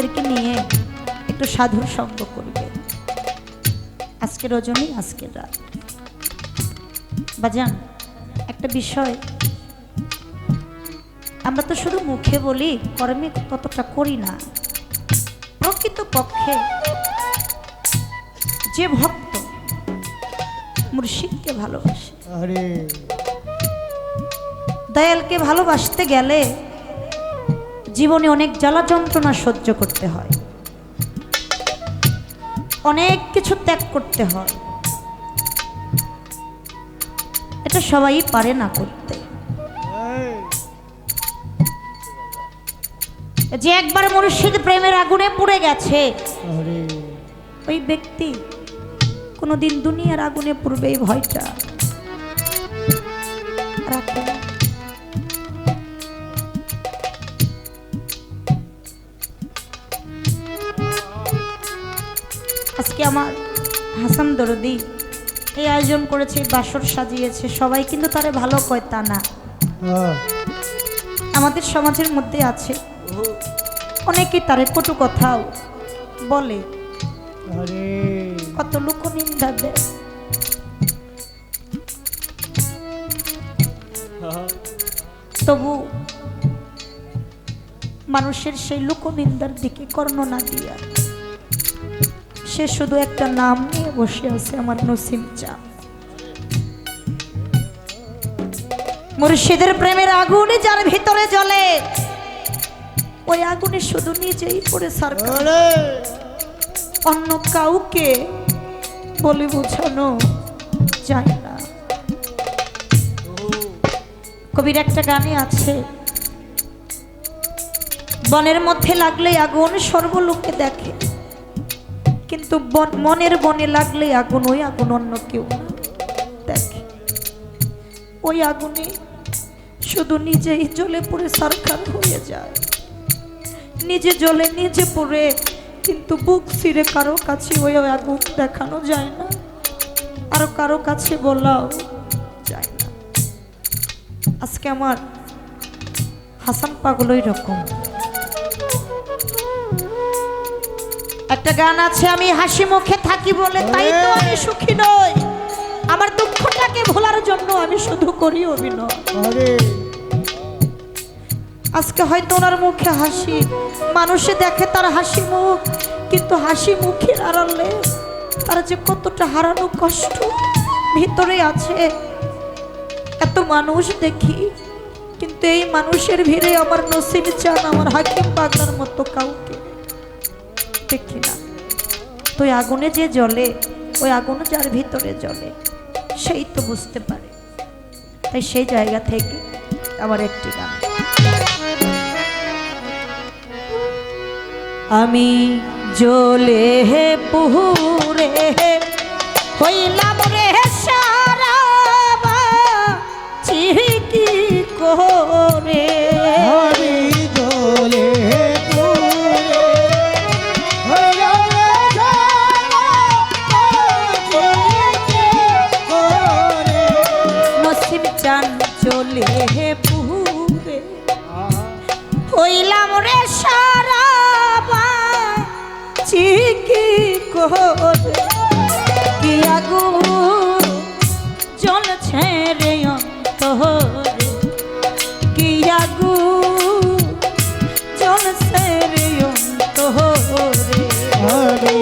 আমাদেরকে নিয়ে একটু সাধুর সঙ্গ করবে। আজকে রজনী আজকের রাত। বাজান একটা বিষয়। আমরা তো শুধু মুখে বলি কর্মে ততটা করি না। প্রকৃত পক্ষে যে ভক্ত মুর্শিদকে ভালোবাসে দয়ালকে ভালোবাসতে গেলে জীবনে অনেক জ্বালা যন্ত্রণা সহ্য করতে হয়। অনেক কিছু ত্যাগ করতে হয়। এটা সবাই পারে না করতে। যে একবার মুর্শিদ প্রেমের আগুনে পুড়ে গেছে ওই ব্যক্তি কোনোদিন দুনিয়ার আগুনে পুড়বে এই ভয়টা। রাখে আজকে আমার হাসান দরদি এই আয়োজন করেছে বাসর সাজিয়েছে। সবাই কিন্তু তারে ভালো কয় তা না। হ্যাঁ, আমাদের সমাজের মধ্যে আছে। অনেকে তারে কটু কথাও বলে। কত লোক নিন্দা দেয়। তবু মানুষের সেই লোকনিন্দার দিকে কর্ণ না দিয়া। সে শুধু একটা নাম নিয়ে বসে আছে আমার নসিম চা মুর্শিদের প্রেমের আগুনে যার ভিতরে জ্বলে ওই আগুনে শুধু নিজেই পড়ে সরকার অন্য কাউকে বলে বোঝানো যায় না। কবির একটা গানে আছে বনের মধ্যে লাগলে আগুন সর্বলোকে দেখে। কিন্তু মনের বনে লাগলে আগুন, ওই আগুন অন্য কেউ দেখে, ওই আগুনে শুধু নিজেই জ্বলে পড়ে সরকার হয়ে যায়। নিজে জ্বলে, নিজে পড়ে, কিন্তু বুক ছিঁড়ে কারও কাছে ওই আগুন দেখানো যায় না। আর কারও কাছে বলাও যায় না। আজকে আমার হাসান পাগল ওই রকম একটা গান আছে আমি হাসি মুখে থাকি বলে তাই তো আমি সুখী নই। আমার দুঃখটাকে ভোলার জন্য আমি শুধু করি অভিনয়। আজকে হয়তো ওনার মুখে হাসি মানুষে দেখে তার হাসি মুখ কিন্তু হাসি মুখের আড়ালে তার যে কতটা হারানো কষ্ট ভিতরে আছে এত মানুষ দেখি কিন্তু এই মানুষের ভিড়ে আমার নসিব চান আমার হাকিম বাগলার মতো কাউকে। দেখি না তো আগুনে যে জ্বলে, ওই আগুন যার ভিতরে জ্বলে, সেই তো বুঝতে পারে। তাই সেই জায়গা থেকে আমার একটি গান। আমি জ্বলে হে পুহুরে হইলাম রে সারা চিকি করে চলে হে পুহুরে হইলাম রে সারা চিকি করে কি আগুন জ্বলছে রে অন্তরে। কি আগুন জ্বলছে রে অন্তরে। আমি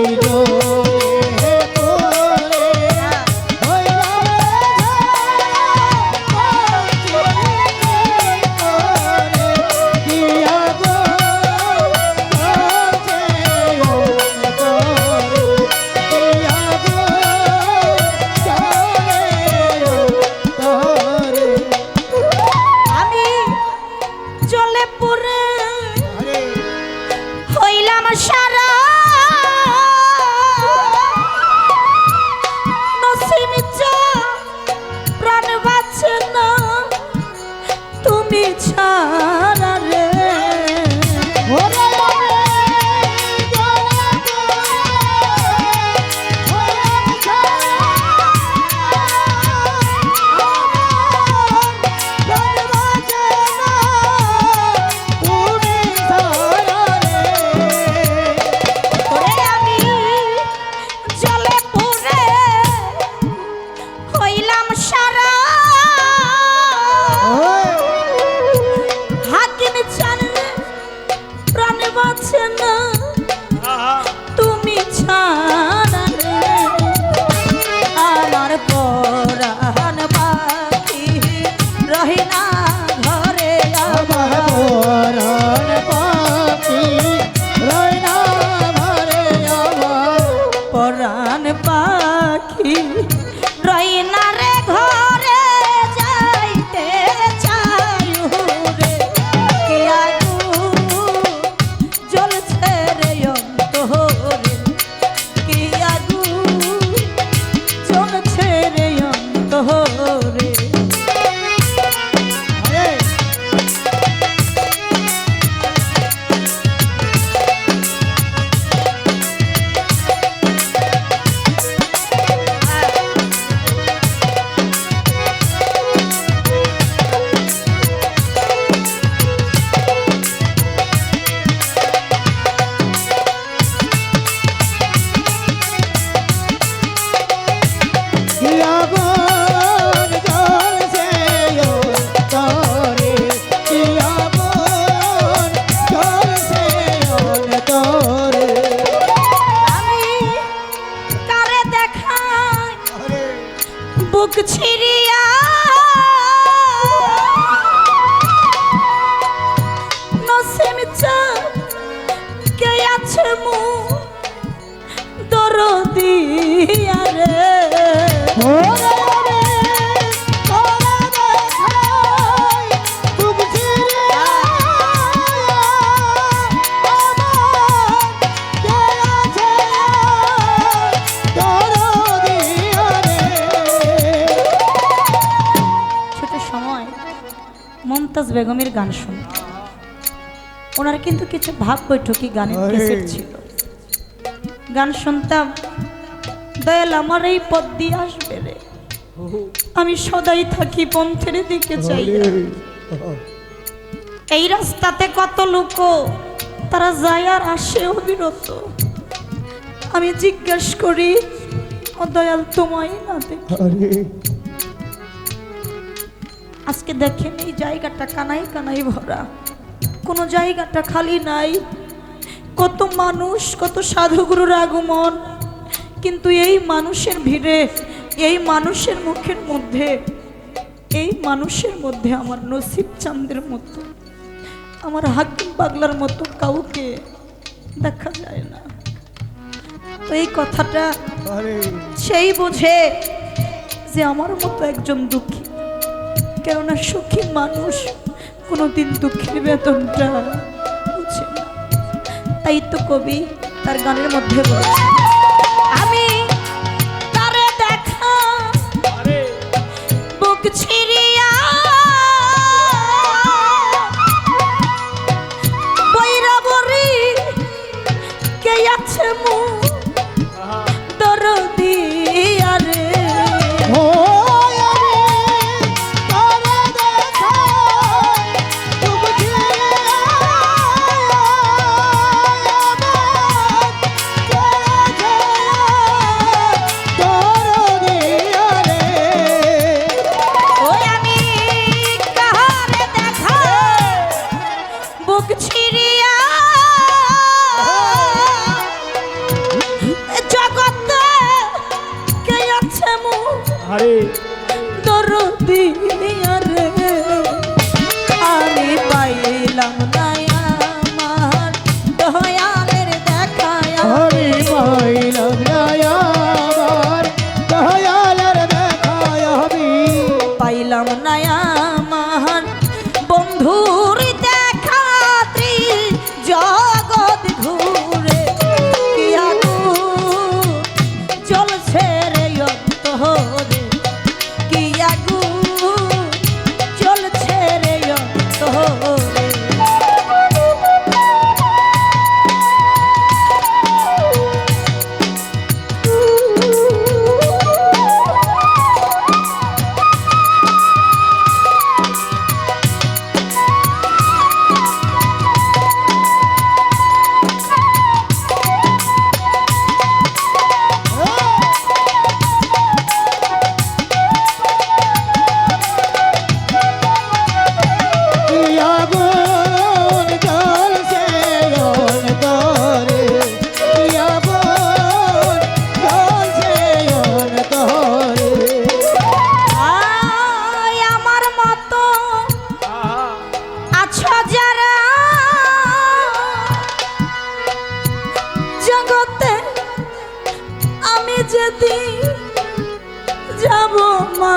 তা বেগমের গান শুনত ওনার কিন্তু কিছু ভাব বৈঠকি গানের। ছিল। গান শুনতাম দয়াল আমার এই পথ দিয়ে আসবে রে। আমি সদাই থাকি পন্থের দিকে চাই এই রাস্তাতে কত লোক তারা যায় আর আসে অবিরত। আমি জিজ্ঞেস করি ও দয়াল তোমায় না দেখি? আজকে দেখেন এই জায়গাটা কানাই কানাই ভরা। কোনো জায়গাটা খালি নাই। কত মানুষ কত সাধুগুরুর আগমন। কিন্তু এই মানুষের ভিড়ে এই মানুষের মুখের মধ্যে এই মানুষের মধ্যে আমার নসিব চাঁদের মতো আমার হাকিম পাগলার মতো কাউকে দেখা যায় না। তো এই কথাটা সেই বোঝে যে আমার মতো একজন দুঃখী কেননা সুখী মানুষ কোনোদিন দুঃখের বেতনটা বুঝে না। তাই তো কবি তার গানের মধ্যে বলছে আমি তারে দেখা বুক ছিড়িয়া বৈরাবরী কে আছে মু যদি যাব মা